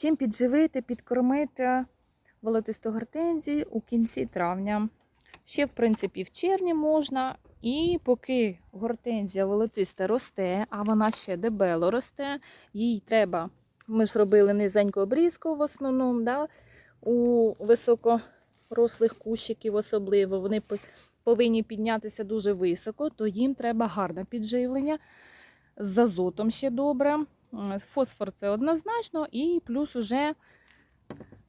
Чим підживити, підкормити волотисту гортензію у кінці травня. Ще, в принципі, в червні можна. І поки гортензія волотиста росте, а вона ще дебело росте, їй треба. Ми ж робили низеньку обрізку в основному, да? у високорослих кущиків особливо. Вони повинні піднятися дуже високо, то їм треба гарне підживлення. З азотом ще добре. Фосфор це однозначно, і плюс уже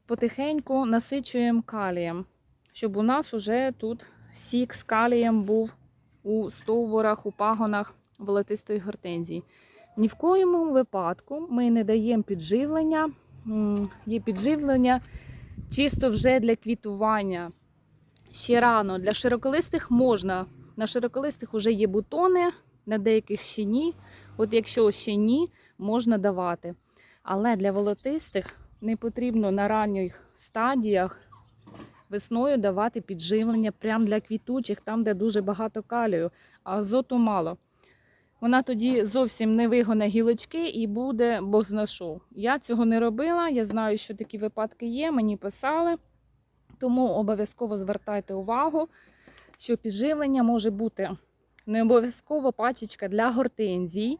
потихеньку насичуємо калієм, щоб у нас уже тут сік з калієм був у стовбурах, у пагонах волотистої гортензії. Ні в коєму випадку ми не даємо підживлення. Є підживлення чисто вже для квітування. Ще рано. Для широколистих можна. На широколистих вже є бутони, на деяких ще ні. От якщо ще ні, можна давати. Але для волотистих не потрібно на ранніх стадіях весною давати підживлення прямо для квітучих, там, де дуже багато калію, а азоту мало. Вона тоді зовсім не вигоне гілочки і буде Бог зна що. Я цього не робила. Я знаю, що такі випадки є, мені писали. Тому обов'язково звертайте увагу, що підживлення може бути не обов'язково пачечка для гортензій.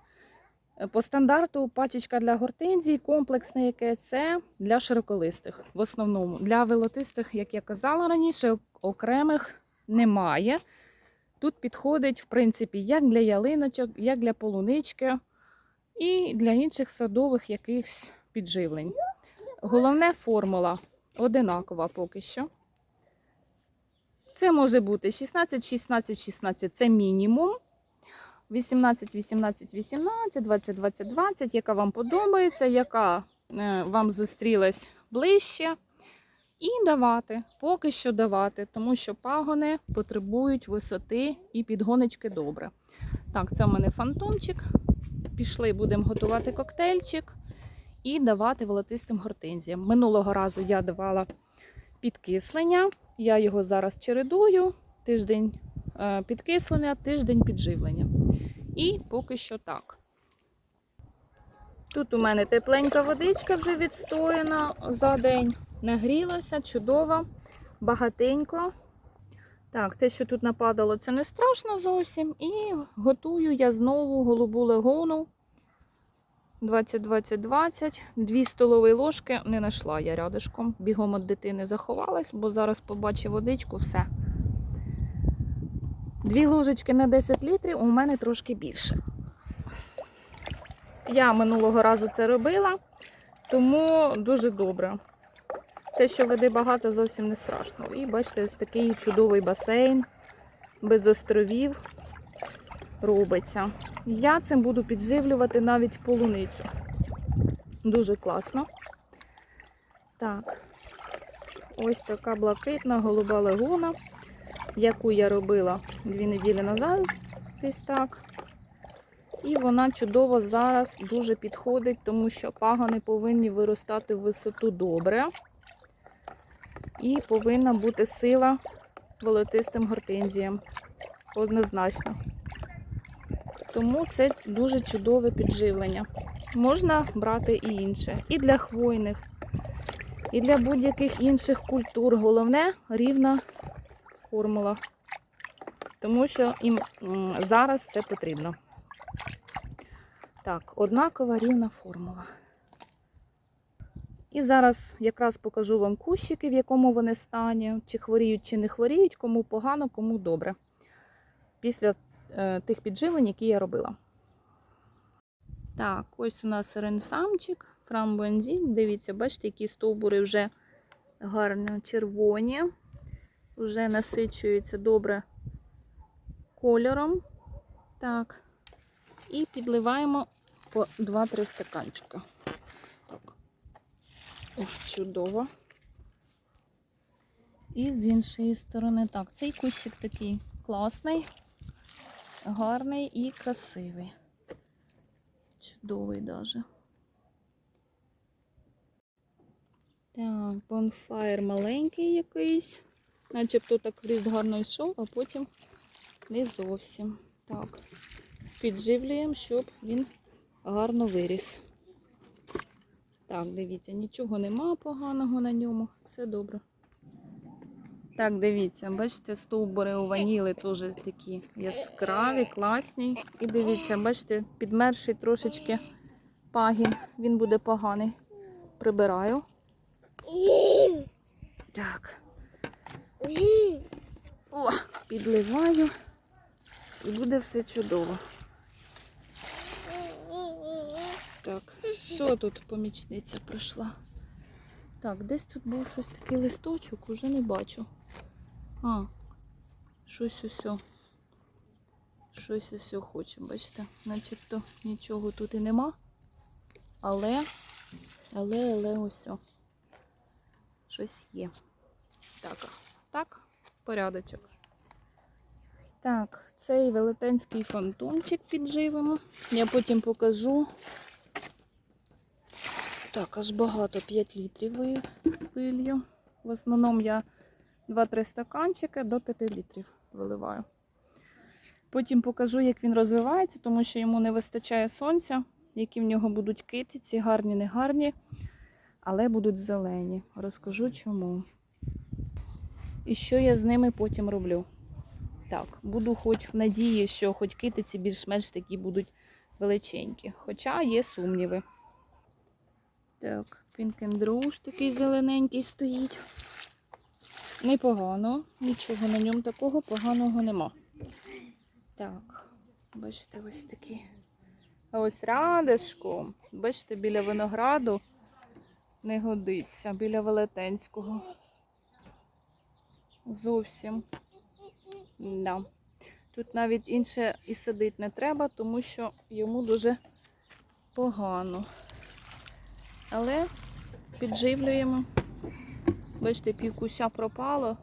Е, По стандарту пачечка для гортензій, комплексне яке це для широколистих. В основному для волотистих, як я казала раніше, окремих немає. Тут підходить, в принципі, як для ялиночок, як для полунички і для інших садових якихось підживлень. Головне формула одинакова поки що. Це може бути 16, 16, 16 це мінімум. 18, 18, 18, 20, 20, 20, яка вам подобається, яка е, вам зустрілась ближче. І давати, поки що давати, тому що пагони потребують висоти і підгоночки добре. Так, це в мене фантомчик. Пішли, будемо готувати коктейльчик і давати волотистим гортензіям. Минулого разу я давала підкислення. Я його зараз чередую. Тиждень е, підкислення, тиждень підживлення. І поки що так. Тут у мене тепленька водичка вже відстояна за день. Нагрілася, чудово, багатенько. Так, те, що тут нападало, це не страшно зовсім. І готую я знову голубу легону 20-20-20. Дві столові ложки не знайшла я рядишком. Бігом від дитини заховалась, бо зараз побачив водичку, все. Дві ложечки на 10 літрів у мене трошки більше. Я минулого разу це робила, тому дуже добре. Те, що води багато, зовсім не страшно. І бачите, ось такий чудовий басейн без островів робиться. Я цим буду підживлювати навіть полуницю. Дуже класно. Так, ось така блакитна голуба лагуна, яку я робила дві неділі назад, десь так. І вона чудово зараз дуже підходить, тому що пагони повинні виростати в висоту добре. І повинна бути сила волотистим гортензіям. Однозначно. Тому це дуже чудове підживлення. Можна брати і інше. І для хвойних, і для будь-яких інших культур. Головне рівна формула. Тому що їм зараз це потрібно. Так, однакова рівна формула. І зараз якраз покажу вам кущики, в якому вони стані, чи хворіють, чи не хворіють, кому погано, кому добре. Після тих підживлень, які я робила. Так, ось у нас ренсамчик, фрамбуензін. Дивіться, бачите, які стовбури вже гарно червоні, вже насичуються добре кольором. Так. І підливаємо по 2-3 стаканчика. Так. О, чудово. І з іншої сторони. Так, цей кущик такий класний, гарний і красивий. Чудовий даже. Так, бонфаєр маленький якийсь. Начебто так ріст гарно йшов, а потім не зовсім. Так, підживлюємо, щоб він гарно виріс. Так, дивіться, нічого нема поганого на ньому. Все добре. Так, дивіться, бачите, стовбури у ваніли теж такі яскраві, класні. І дивіться, бачите, підмерший трошечки пагін. Він буде поганий. Прибираю. Так. О, підливаю. І буде все чудово. Так, що тут помічниця прийшла? Так, десь тут був щось такий листочок, уже не бачу. А, щось усьо. Щось усьо хоче, бачите? Начебто нічого тут і нема. Але, але, але усьо. Щось є. Так, так, порядочок. Так, цей велетенський фантомчик підживимо. Я потім покажу. Так, аж багато 5 літрів ви- вилью. В основному я 2-3 стаканчики до 5 літрів виливаю. Потім покажу, як він розвивається, тому що йому не вистачає сонця, які в нього будуть китиці, гарні, не гарні, але будуть зелені. Розкажу чому. І що я з ними потім роблю. Так, буду хоч в надії, що хоч китиці більш-менш такі будуть величенькі. Хоча є сумніви. Так, пінкендруш такий зелененький стоїть. Непогано, нічого на ньому такого поганого нема. Так, бачите, ось такий. А ось радишком, бачите, біля винограду не годиться, біля велетенського. Зовсім. Да. Тут навіть інше і садити не треба, тому що йому дуже погано. Але підживлюємо. Бачите, півкуща пропало,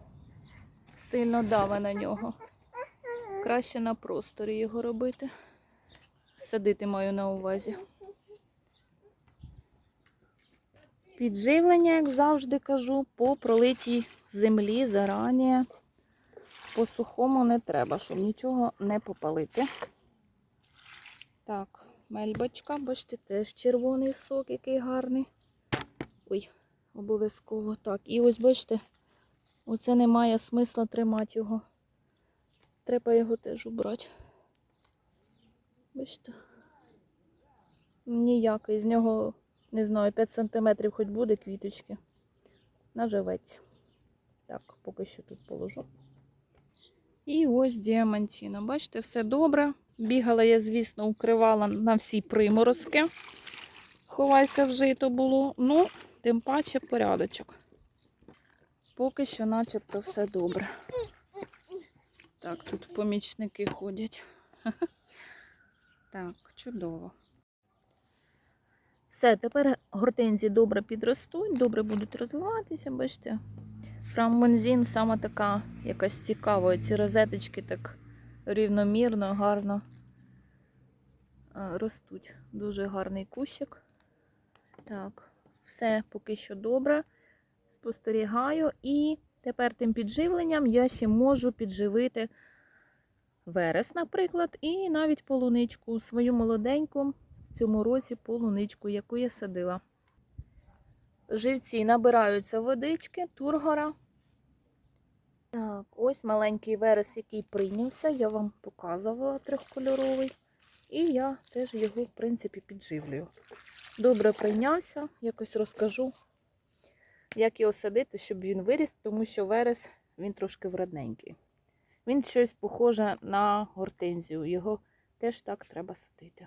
сильно даве на нього. Краще на просторі його робити. Садити маю на увазі. Підживлення, як завжди кажу, по пролитій землі зарані. По сухому не треба, щоб нічого не попалити. Так, мельбочка, бачите, теж червоний сок, який гарний. Ой, обов'язково так. І ось бачите, оце немає смисла тримати його. Треба його теж убрати. Бачите? Ніякий. З нього, не знаю, 5 см хоч буде квіточки. Наживеться. Так, поки що тут положу. І ось діамантіна. Бачите, все добре. Бігала я, звісно, укривала на всі приморозки. Ховайся в жито було. Ну, тим паче порядочок. Поки що начебто все добре. Так, тут помічники ходять. Так, чудово. Все, тепер гортензії добре підростуть, добре будуть розвиватися, бачите. Фрамбонзін саме така якась цікава. Ці розеточки так рівномірно, гарно е, ростуть. Дуже гарний кущик. Так, все поки що добре. Спостерігаю. І тепер тим підживленням я ще можу підживити верес, наприклад, і навіть полуничку, свою молоденьку в цьому році полуничку, яку я садила. Живці набираються водички, тургора. Так, ось маленький верес, який прийнявся, я вам показувала трьохкольоровий. І я теж його, в принципі, підживлюю. Добре прийнявся, якось розкажу, як його садити, щоб він виріс, тому що верес він трошки вредненький. Він щось похоже на гортензію. Його теж так треба садити.